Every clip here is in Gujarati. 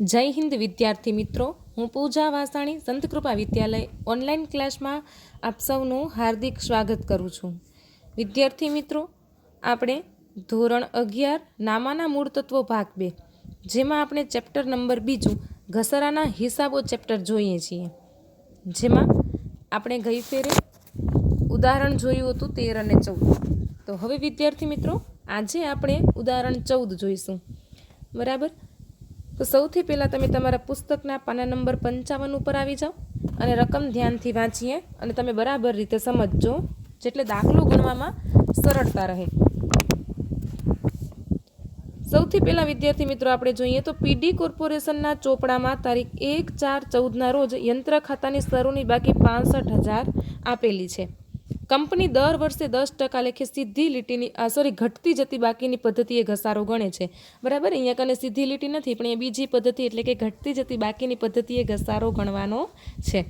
જય હિન્દ વિદ્યાર્થી મિત્રો, હું પૂજા વાસાણી સંતકૃપા વિદ્યાલય ઓનલાઈન ક્લાસમાં આપ સૌનું હાર્દિક સ્વાગત કરું છું. વિદ્યાર્થી મિત્રો, આપણે ધોરણ અગિયાર નામાના મૂળ તત્વો ભાગ બે, જેમાં આપણે ચેપ્ટર નંબર બીજું ઘસરાના હિસાબો ચેપ્ટર જોઈએ છીએ. જેમાં આપણે ગઈ ફેરે ઉદાહરણ જોયું હતું તેર અને ચૌદ. તો હવે વિદ્યાર્થી મિત્રો, આજે આપણે ઉદાહરણ ચૌદ જોઈશું. બરાબર? તો સૌથી પહેલાં તમે તમારા પુસ્તકના પાના નંબર પંચાવન ઉપર આવી જાઓ અને રકમ ધ્યાનથી વાંચીએ અને તમે બરાબર રીતે સમજજો, જેટલે દાખલો ગણવામાં સરળતા રહે. સૌથી પહેલાં વિદ્યાર્થી મિત્રો આપણે જોઈએ તો પીડી કોર્પોરેશનના ચોપડામાં તારીખ એક ચાર ચૌદના રોજ યંત્ર ખાતાની સરોની બાકી પાસઠ હજાર આપેલી છે. કંપની દર વર્ષે દસ ટકા લેખે સીધી લીટીની સોરી ઘટતી જતી બાકીની પદ્ધતિએ ઘસારો ગણે છે. બરાબર? અહીંયા કને સીધી લીટી નથી, પણ એ બીજી પદ્ધતિ એટલે કે ઘટતી જતી બાકીની પદ્ધતિએ ઘસારો ગણવાનો છે.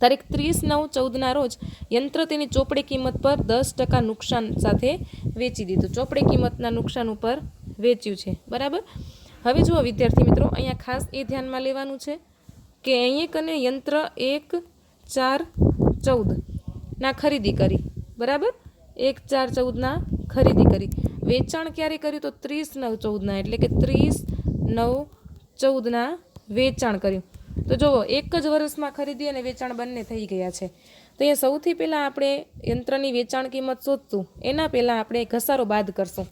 તારીખ ત્રીસ નવ ચૌદના રોજ યંત્ર તેની ચોપડી કિંમત પર દસ ટકા નુકસાન સાથે વેચી દીધું. ચોપડી કિંમતના નુકસાન ઉપર વેચ્યું છે. બરાબર? હવે જુઓ વિદ્યાર્થી મિત્રો, અહીંયા ખાસ એ ધ્યાનમાં લેવાનું છે કે અહીંયા કને યંત્ર એક ચાર ચૌદ ના ખરીદી કરી. બરાબર? એક ચાર ચૌદના ખરીદી કરી. વેચાણ ક્યારે કર્યું તો ત્રીસ નવ ચૌદના, એટલે કે ત્રીસ નવ ચૌદના વેચાણ કર્યું. તો જુઓ, એક જ વર્ષમાં ખરીદી અને વેચાણ બંને થઈ ગયા છે. તો અહીંયા સૌથી પહેલાં આપણે યંત્રની વેચાણ કિંમત શોધશું. એના પહેલાં આપણે ઘસારો બાદ કરશું.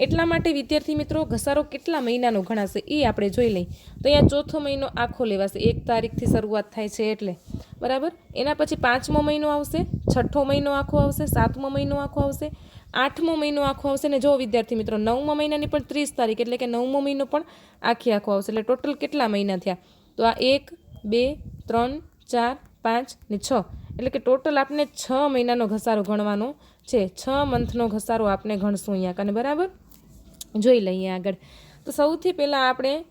એટલા માટે, વિદ્યાર્થી મિત્રો, ઘસારો કેટલા મહિનાનો ગણાશે એ આપણે જોઈ લઈએ. તો અહીંયા ચોથો મહિનો આખો લેવાશે. એક તારીખથી શરૂઆત થાય છે એટલે. બરાબર? એના પછી પાંચમો મહિનો આવશે, છઠ્ઠો મહિનો આખો આવશે, સાતમો મહિનો આખો આવશે, આઠમો મહિનો આખો આવશે ને જો વિદ્યાર્થી મિત્રો, નવમો મહિનાની પણ ત્રીસ તારીખ એટલે કે નવમો મહિનો પણ આખી આખો આવશે. એટલે ટોટલ કેટલા મહિના થયા? તો આ એક, બે, ત્રણ, ચાર, પાંચ ને છ. એટલે કે ટોટલ આપણે છ મહિનાનો ઘસારો ગણવાનો છે. છ મંથનો ઘસારો આપણે ગણશું અહીંયા કને, બરાબર? જોઈ લઈએ આગળ. તો સૌથી પહેલાં આપણે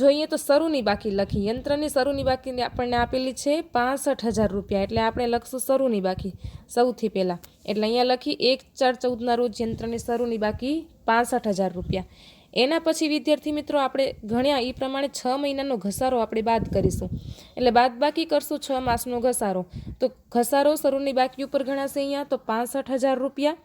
જોઈએ તો શરૂની બાકી લખી. યંત્રની શરૂની બાકી આપણને આપેલી છે પાસઠ હજાર રૂપિયા. એટલે આપણે લખશું શરૂની બાકી, સૌથી પહેલાં. એટલે અહીંયા લખી, એક ચાર ચૌદના રોજ યંત્રની શરૂની બાકી પાસઠ હજાર રૂપિયા. એના પછી, વિદ્યાર્થી મિત્રો, આપણે ગણ્યા એ પ્રમાણે છ મહિનાનો ઘસારો આપણે બાદ કરીશું. એટલે બાદ બાકી કરશું છ માસનો ઘસારો. તો ઘસારો શરૂની બાકી ઉપર ગણાશે અહીંયા, તો પાસઠ હજાર રૂપિયા.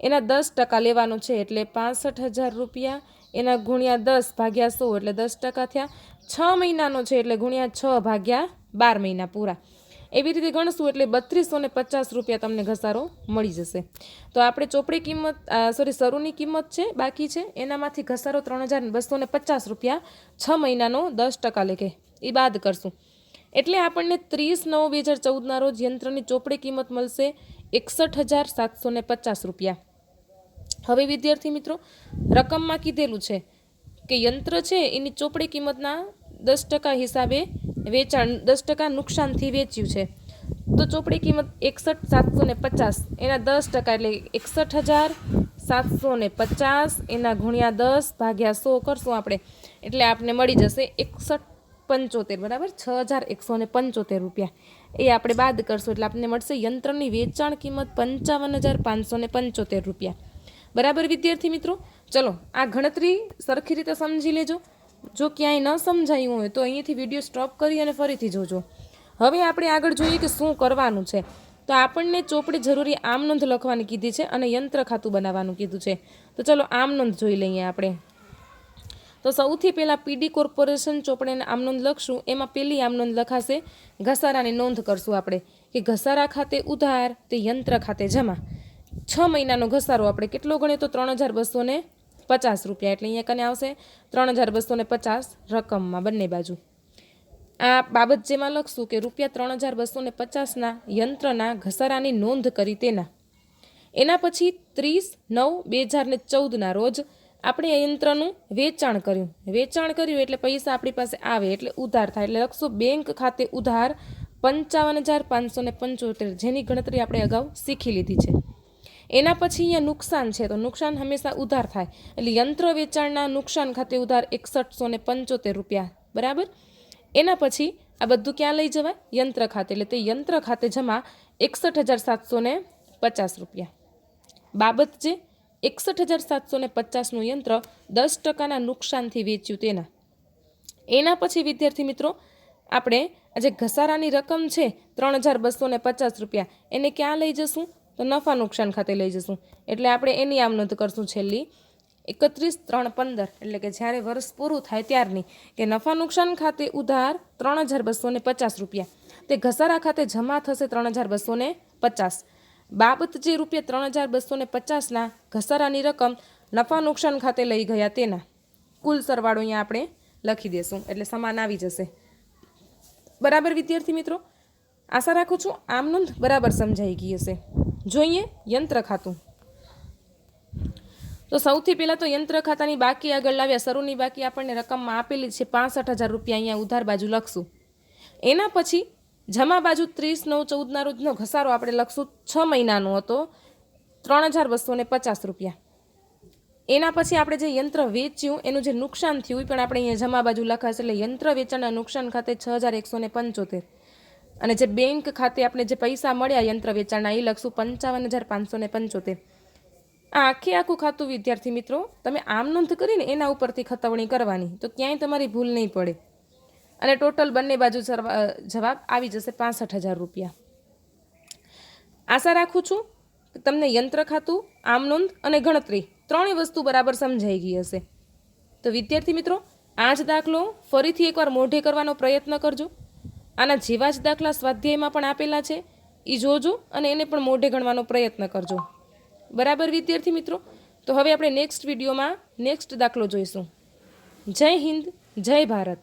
એના દસ ટકા લેવાનો છે એટલે પાસઠ હજાર રૂપિયા. એના ગુણ્યા દસ ભાગ્યા સો એટલે દસ ટકા થયા. છ મહિનાનો છે એટલે ગુણ્યા છ ભાગ્યા બાર મહિના પૂરા. એવી રીતે ગણશું એટલે બત્રીસો ને પચાસ રૂપિયા તમને ઘસારો મળી જશે. તો આપણે ચોપડી કિંમત સોરી શરૂની કિંમત છે, બાકી છે. એનામાંથી ઘસારો ત્રણ હજાર બસો ને પચાસ રૂપિયા છ મહિનાનો દસ ટકા લેખે. એ બાદ કરશું. એટલે આપણને ત્રીસ નવ બે હજાર ચૌદના રોજ યંત્રની ચોપડી કિંમત મળશે. એકસઠ હજાર સાતસો ને પચાસ રૂપિયા. હવે વિદ્યાર્થી મિત્રો, રકમમાં કીધેલું છે કે યંત્ર છે, એની ચોપડી કિંમતના દસ ટકા હિસાબે વેચાણ, દસ ટકા નુકસાનથી વેચ્યું છે. તો ચોપડી કિંમત એકસઠ સાતસો ને પચાસ, એના દસ ટકા એટલે એકસઠ હજાર સાતસો ને પચાસ, એના ગુણ્યા દસ ભાગ્યા સો કરશું આપણે. એટલે આપને મળી જશે એકસઠ પંચોતેર, બરાબર? છ હજાર એકસો ને પંચોતેર રૂપિયા. એ આપણે બાદ કરશું એટલે આપણને મળશે યંત્રની વેચાણ કિંમત પંચાવન હજાર પાંચસો ને પંચોતેર રૂપિયા. બરાબર વિદ્યાર્થી મિત્રો? ચલો, આ ગણતરી સરખી રીતે સમજી લેજો. જો ક્યાંય ન સમજાયું હોય તો અહીંયાથી વીડિયો સ્ટોપ કરી અને ફરીથી જોજો. હવે આપણે આગળ જોઈએ કે શું કરવાનું છે. તો આપણને ચોપડી જરૂરી આમ નોંધ લખવાની કીધી છે અને યંત્ર ખાતું બનાવવાનું કીધું છે. તો ચલો આમ નોંધ જોઈ લઈએ આપણે. તો સૌથી પહેલાં પીડી કોર્પોરેશન ચોપડીને આમ લખશું. એમાં પહેલી આમ લખાશે. ઘસારાની નોંધ કરશું આપણે કે ઘસારા ખાતે ઉધાર, તે યંત્ર ખાતે જમા. છ મહિનાનો ઘસારો આપણે કેટલો ગણીએ તો ત્રણ હજાર બસો પચાસ રૂપિયા એટલે અહીંયા કને આવશે? ત્રણ હજાર બસો પચાસ રકમમાં બંને બાજુ. આ બાબત જેમાં લખશું કે રૂપિયા ત્રણ હજાર બસો ને પચાસના યંત્રના ઘસારાની નોંધ કરી તેના. એના પછી ત્રીસ નવ બે હજાર ચૌદના રોજ આપણે આ યંત્રનું વેચાણ કર્યું. વેચાણ કર્યું એટલે પૈસા આપણી પાસે આવે એટલે ઉધાર થાય. એટલે લખશો, બેંક ખાતે ઉધાર પંચાવન હજાર પાંચસો ને પંચોતેર જેની ગણતરી આપણે અગાઉ શીખી લીધી છે. એના પછી અહીંયા નુકસાન છે. તો નુકસાન હંમેશા ઉધાર થાય. એટલે યંત્ર વેચાણના નુકસાન ખાતે ઉધાર એકસઠસો ને પંચોતેર રૂપિયા. બરાબર? એના પછી આ બધું ક્યાં લઈ જવાય? યંત્ર ખાતે. એટલે તે યંત્ર ખાતે જમા એકસઠ હજાર સાતસો ને પચાસ રૂપિયા. બાબત જે એકસઠ હજાર સાતસો ને પચાસનું યંત્ર દસ ટકાના નુકસાનથી વેચ્યું તેના. એના પછી, વિદ્યાર્થી મિત્રો, આપણે આજે ઘસારાની રકમ છે ત્રણ હજાર બસો ને પચાસ રૂપિયા. એને ક્યાં લઈ જશું? તો નફા નુકસાન ખાતે લઈ જશું. એટલે આપણે એની આમ નોંધ કરશું છેલ્લી. એકત્રીસ ત્રણ પંદર, એટલે કે જ્યારે વર્ષ પૂરું થાય ત્યારની, કે નફા નુકસાન ખાતે ઉધાર ત્રણ હજાર બસો ને પચાસ રૂપિયા. તે ઘસારા ખાતે જમા થશે ત્રણ હજાર બસો ને પચાસ. બાબત જે રૂપિયા ત્રણ હજાર બસો ને પચાસના ઘસારાની રકમ નફા નુકસાન ખાતે લઈ ગયા તેના. કુલ સરવાળો અહીંયા આપણે લખી દેશું, એટલે સમાન આવી જશે. બરાબર વિદ્યાર્થી મિત્રો, આશા રાખું છું આમ નોંધ બરાબર સમજાઈ ગઈ હશે. જોઈએ યંત્ર ખાતું. તો સૌથી પહેલાં તો યંત્ર ખાતાની બાકી આગળ લાવ્યા, શરૂની બાકી આપણને રકમમાં આપેલી છે પાસઠ હજાર રૂપિયા, અહીંયા ઉધાર બાજુ લખશું. એના પછી જમા બાજુ ત્રીસ, નવ, ચૌદના રોજનો ઘસારો આપણે લખશું. છ મહિનાનો હતો, ત્રણ હજાર બસો પચાસ રૂપિયા. એના પછી આપણે જે યંત્ર વેચ્યું, એનું જે નુકસાન થયું, એ પણ આપણે અહીંયા જમા બાજુ લખાશે. એટલે યંત્ર વેચાણના નુકસાન ખાતે છ હજાર એકસો પંચોતેર. અને જે બેંક ખાતે આપણે જે પૈસા મળ્યા યંત્ર વેચાણના, એ લખશું પંચાવન હજાર પાંચસો ને પંચોતેર. આ આખે આખું ખાતું, વિદ્યાર્થી મિત્રો, તમે આમ નોંધ કરીને એના ઉપરથી ખતવણી કરવાની. તો ક્યાંય તમારી ભૂલ નહીં પડે. અને ટોટલ બંને બાજુ જવાબ આવી જશે પાસઠ હજાર રૂપિયા. આશા રાખું છું તમને યંત્ર ખાતું, આમ નોંધ અને ગણતરી ત્રણેય વસ્તુ બરાબર સમજાઈ ગઈ હશે. તો વિદ્યાર્થી મિત્રો આ જ દાખલો ફરીથી એકવાર મોઢે કરવાનો પ્રયત્ન કરજો. આના જેવા જ દાખલા સ્વાધ્યાયમાં પણ આપેલા છે. એ જોજો અને એને પણ મોઢે ગણવાનો પ્રયત્ન કરજો. બરાબર વિદ્યાર્થી મિત્રો? તો હવે આપણે નેક્સ્ટ વિડીયોમાં નેક્સ્ટ દાખલો જોઈશું. જય હિન્દ, જય ભારત.